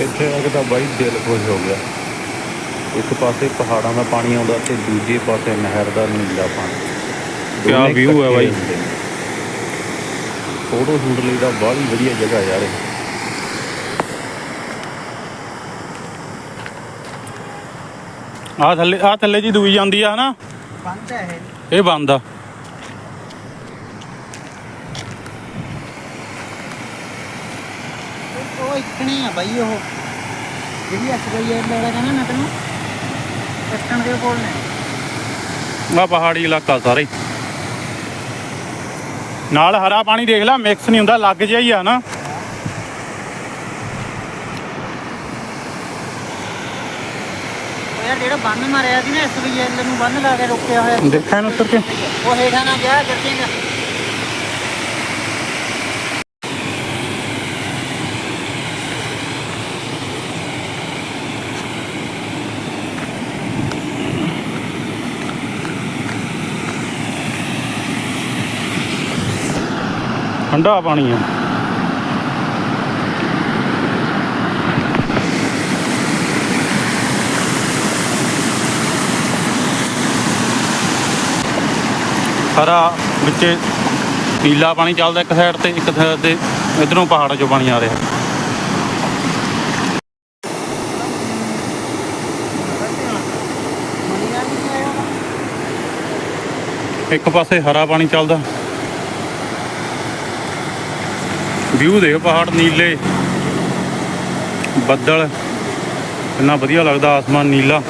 ਇੱਥੇ ਆ ਕੇ ਤਾਂ ਬਾਈ ਦਿਲ ਖੁਸ਼ ਹੋ ਗਿਆ। ਇੱਕ ਪਾਸੇ ਪਹਾੜਾਂ ਦਾ ਪਾਣੀ ਆਉਂਦਾ ਤੇ ਦੂਜੇ ਪਾਸੇ ਨਹਿਰ ਦਾ ਨੀਲਾ ਪਾਣੀ। ਕਿਆ ਦੋਨੇ view ਹੈ ਇਕੱਠੇ ਬਾਈ। ਹੁੰਦੇ ਨੇ। ਫੋਟੋ ਸ਼ੂਟ ਲਈ ਤਾਂ ਬਾਹਲੀ ਵਧੀਆ ਜਗ੍ਹਾ ਯਾਰ ਇਹ। ਆ ਥੱਲੇ ਆ ਥੱਲੇ ਜੀ ਦੂਈ ਜਾਂਦੀ ਆ ਹਨਾ? ਬੰਦ ਹੈ ਇਹ। ਇਹ ਬੰਦ ਆ। ਉਹ- ਇਕਣੀ ਆ ਬਾਈ ਉਹ। ਜਿਹੜੀ ਐਸਬੀਆਈ ਲੈਣਾ ਕਹਿੰਦਾ ਨਾ ਤੈਨੂੰ ਇਕਣ ਦੇ ਕੋਲ ਨੇ। ਆ ਪਹਾੜੀ ਇਲਾਕਾ ਸਾਰੇ। ਨਾਲ ਹਰਾ ਪਾਣੀ ਦੇਖ ਲੈ ਮਿਕਸ ਨਹੀਂ ਹੁੰਦਾ ਲੱਗ ਜਿਹਾ ਹੀ ਆ ਨਾ। ਜਿਹੜਾ ਬੰਨ ਮਾਰਿਆ ਸੀ ਨਾ ਐਸਬੀਆਈ ਨੂੰ ਬੰਨ ਲਾ ਕੇ ਰੋਕਿਆ ਹੋਇਆ। ਦੇਖਿਆ ਇਹਨੂੰ ਉੱਤਰ ਕੇ। ਉਹ ਹੇਠਾਂ ਨਾ ਗਿਆ ਗੱਡੀਆਂ ਠੰਡਾ ਪਾਣੀ ਆ। ਹਰਾ ਵਿੱਚ ਨੀਲਾ ਪਾਣੀ ਚੱਲਦਾ ਇੱਕ ਸਾਈਡ ਤੇ, ਇੱਕ ਸਾਈਡ ਤੇ। ਇਧਰੋਂ ਪਹਾੜਾਂ ਚੋਂ ਪਾਣੀ ਆ ਰਿਹਾ। ਇੱਕ ਪਾਸੇ ਹਰਾ ਪਾਣੀ ਚੱਲਦਾ। ਵਿਊ ਦੇਖ ਪਹਾੜ ਨੀਲੇ। ਬੱਦਲ। ਇੰਨਾ ਵਧੀਆ ਲੱਗਦਾ ਆਸਮਾਨ ਨੀਲਾ।